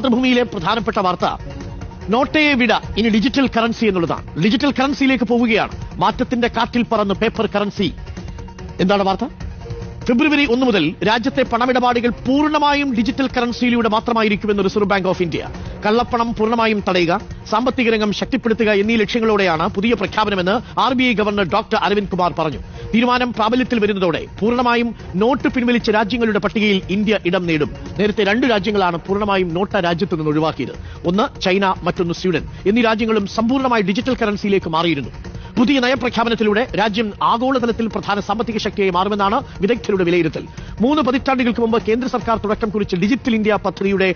മാതൃഭൂമിയിലെ പ്രധാനപ്പെട്ട വാർത്ത. നോട്ടയെ വിട ഇനി ഡിജിറ്റൽ കറൻസി എന്നുള്ളതാണ്. ഡിജിറ്റൽ കറൻസിയിലേക്ക് പോവുകയാണ്. മാറ്റത്തിന്റെ കാറ്റിൽ പറന്ന് പേപ്പർ കറൻസി എന്താണ് വാർത്ത? ഫെബ്രുവരി ഒന്ന് മുതൽ രാജ്യത്തെ പണമിടപാടുകൾ പൂർണമായും ഡിജിറ്റൽ കറൻസിയിലൂടെ മാത്രമായിരിക്കുമെന്ന് റിസർവ് ബാങ്ക് ഓഫ് ഇന്ത്യ കള്ളപ്പണം പൂർണമായും തടയുക സാമ്പത്തിക രംഗം ശക്തിപ്പെടുത്തുക എന്നീ ലക്ഷ്യങ്ങളോടെയാണ് പുതിയ പ്രഖ്യാപനമെന്ന് R governor doctor Aravind Kumar പറഞ്ഞു. തീരുമാനം പ്രാബല്യത്തിൽ വരുന്നതോടെ പൂർണമായും നോട്ട് പിൻവലിച്ച രാജ്യങ്ങളുടെ പട്ടികയിൽ ഇന്ത്യ ഇടം നേടും. നേരത്തെ രണ്ട് രാജ്യങ്ങളാണ് പൂർണമായും നോട്ട രാജ്യത്ത് നിന്ന് ഒഴിവാക്കിയത്. ഒന്ന് ചൈന മറ്റൊന്ന് സ്വീഡൻ എന്നീ രാജ്യങ്ങളും സമ്പൂർണമായി ഡിജിറ്റൽ കറൻസിയിലേക്ക് മാറിയിരുന്നു. പുതിയ നയപ്രഖ്യാപനത്തിലൂടെ രാജ്യം ആഗോളതലത്തിൽ പ്രധാന സാമ്പത്തിക ശക്തിയായി മാറുമെന്നാണ് വിദഗ്ധരുടെ വിലയിരുത്തൽ. മൂന്ന് പതിറ്റാണ്ടുകൾക്ക് മുമ്പ് കേന്ദ്ര സർക്കാർ തുടക്കം കുറിച്ച ഡിജിറ്റൽ ഇന്ത്യ പദ്ധതിയുടെ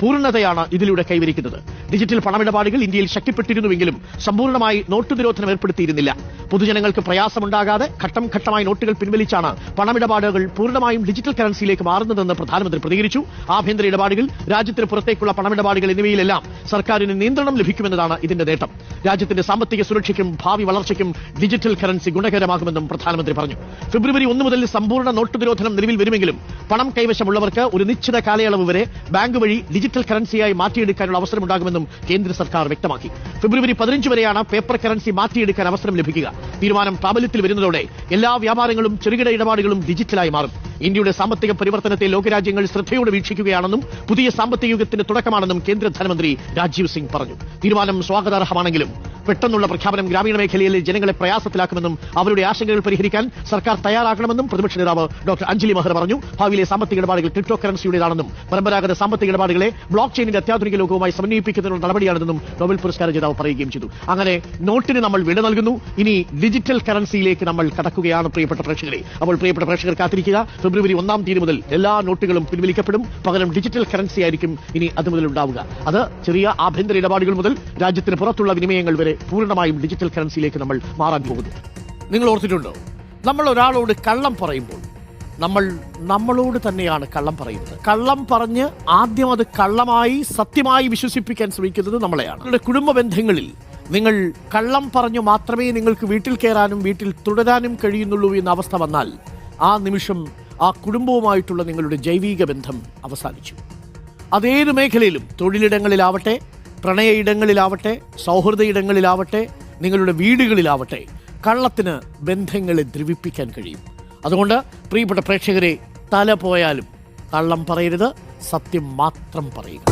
പൂർണതയാണ് ഇതിലൂടെ കൈവരിക്കുന്നത്. ഡിജിറ്റൽ പണമിടപാടുകൾ ഇന്ത്യയിൽ ശക്തിപ്പെട്ടിരുന്നുവെങ്കിലും സമ്പൂർണമായി നോട്ട് നിരോധനം ഏർപ്പെടുത്തിയിരുന്നില്ല. പൊതുജനങ്ങൾക്ക് പ്രയാസമുണ്ടാകാതെ ഘട്ടം ഘട്ടമായി നോട്ടുകൾ പിൻവലിച്ചാണ് പണമിടപാടുകൾ പൂർണമായും ഡിജിറ്റൽ കറൻസിയിലേക്ക് മാറുന്നതെന്ന് പ്രധാനമന്ത്രി പ്രതികരിച്ചു. ആഭ്യന്തര ഇടപാടുകൾ രാജ്യത്തിന് പുറത്തേക്കുള്ള പണമിടപാടുകൾ എന്നിവയിലെല്ലാം സർക്കാരിന് നിയന്ത്രണം ലഭിക്കുമെന്നതാണ് ഇതിന്റെ നേട്ടം. രാജ്യത്തിന്റെ സാമ്പത്തിക സുരക്ഷയ്ക്കും ഭാവി വളർച്ചയ്ക്കും ഡിജിറ്റൽ കറൻസി ഗുണകരമാകുമെന്നും പ്രധാനമന്ത്രി പറഞ്ഞു. ഫെബ്രുവരി ഒന്ന് മുതൽ സമ്പൂർണ നോട്ട് നിരോധനം നിലവിൽ വരുമെങ്കിലും പണം കൈവശമുള്ളവർക്ക് ഒരു നിശ്ചിത കാലയളവ് വരെ ബാങ്ക് വഴി ഡിജിറ്റൽ കറൻസിയായി മാറ്റിയെടുക്കാനുള്ള അവസരമുണ്ടാകുമെന്നും കേന്ദ്ര സർക്കാർ വ്യക്തമാക്കി. ഫെബ്രുവരി പതിനഞ്ച് വരെയാണ് പേപ്പർ കറൻസി മാറ്റിയെടുക്കാൻ അവസരം ലഭിക്കുക. തീരുമാനം പ്രാബല്യത്തിൽ വരുന്നതോടെ എല്ലാ വ്യാപാരങ്ങളും ചെറുകിട ഇടപാടുകളും ഡിജിറ്റലായി മാറും. ഇന്ത്യയുടെ സാമ്പത്തിക പരിവർത്തനത്തെ ലോകരാജ്യങ്ങൾ ശ്രദ്ധയോടെ വീക്ഷിക്കുകയാണെന്നും പുതിയ സാമ്പത്തിക യുഗത്തിന്റെ തുടക്കമാണെന്നും കേന്ദ്ര ധനമന്ത്രി രാജീവ് സിംഗ് പറഞ്ഞു. തീരുമാനം സ്വാഗതാർഹമാണെങ്കിലും പെട്ടെന്നുള്ള പ്രഖ്യാപനം ഗ്രാമീണ മേഖലയിലെ ജനങ്ങളെ പ്രയാസത്തിലാക്കുമെന്നും അവരുടെ ആശങ്കകൾ പരിഹരിക്കാൻ സർക്കാർ തയ്യാറാകണമെന്നും പ്രതിപക്ഷ നേതാവ് ഡോക്ടർ അഞ്ജലി മഹർ പറഞ്ഞു. ഭാവിയിലെ സാമ്പത്തിക ഇടപാടുകൾ ക്രിപ്റ്റോ കറൻസിയുടേതാണെന്നും പരമ്പരാഗത സാമ്പത്തിക ഇടപാടുകളെ ബ്ലോക്ക് ചെയിനിന്റെ അത്യാധുനിക ലോകവുമായി സമന്വയിപ്പിക്കുന്നതിനുള്ള നടപടിയാണെന്നും നോബൽ പുരസ്കാര ജേതാവ് പറയുകയും ചെയ്തു. അങ്ങനെ നോട്ടിന് നമ്മൾ വിട നൽകുന്നു. ഇനി ഡിജിറ്റൽ കറൻസിയിലേക്ക് നമ്മൾ കടക്കുകയാണ് പ്രിയപ്പെട്ട പ്രേക്ഷകരെ. അപ്പോൾ പ്രിയപ്പെട്ട പ്രേക്ഷകർ കാത്തിരിക്കുക. ഫെബ്രുവരി ഒന്നാം തീയതി മുതൽ എല്ലാ നോട്ടുകളും പിൻവലിക്കപ്പെടും. പകരം ഡിജിറ്റൽ കറൻസി ആയിരിക്കും ഇനി അത് മുതൽ ഉണ്ടാവുക. അത് ചെറിയ ആഭ്യന്തര ഇടപാടുകൾ മുതൽ രാജ്യത്തിന് പുറത്തുള്ള വിനിമയങ്ങൾ വരെ പൂർണമായും ഡിജിറ്റൽ കറൻസിയിലേക്ക് നമ്മൾ മാറാൻ പോകുന്നു. നിങ്ങൾ ഓർത്തിട്ടുണ്ടോ? നമ്മൾ ഒരാളോട് കള്ളം പറയുമ്പോൾ നമ്മൾ നമ്മളോട് തന്നെയാണ് കള്ളം പറയുന്നത്. കള്ളം പറഞ്ഞ് ആദ്യം അത് കള്ളമായി സത്യമായി വിശ്വസിപ്പിക്കാൻ ശ്രമിക്കുന്നത് നമ്മളെയാണ്. നിങ്ങളുടെ കുടുംബ ബന്ധങ്ങളിൽ നിങ്ങൾ കള്ളം പറഞ്ഞു മാത്രമേ നിങ്ങൾക്ക് വീട്ടിൽ കയറാനും വീട്ടിൽ തുടരാനും കഴിയുന്നുള്ളൂ എന്ന അവസ്ഥ വന്നാൽ ആ നിമിഷം ആ കുടുംബവുമായിട്ടുള്ള നിങ്ങളുടെ ജൈവിക ബന്ധം അവസാനിച്ചു. അതേത് മേഖലയിലും തൊഴിലിടങ്ങളിലാവട്ടെ പ്രണയ ഇടങ്ങളിലാവട്ടെ സൗഹൃദ ഇടങ്ങളിലാവട്ടെ നിങ്ങളുടെ വീടുകളിലാവട്ടെ കള്ളത്തിന് ബന്ധങ്ങളെ ദ്രവിപ്പിക്കാൻ കഴിയും. അതുകൊണ്ട് പ്രിയപ്പെട്ട പ്രേക്ഷകരെ തല പോയാലും കള്ളം പറയരുത് സത്യം മാത്രം പറയുക.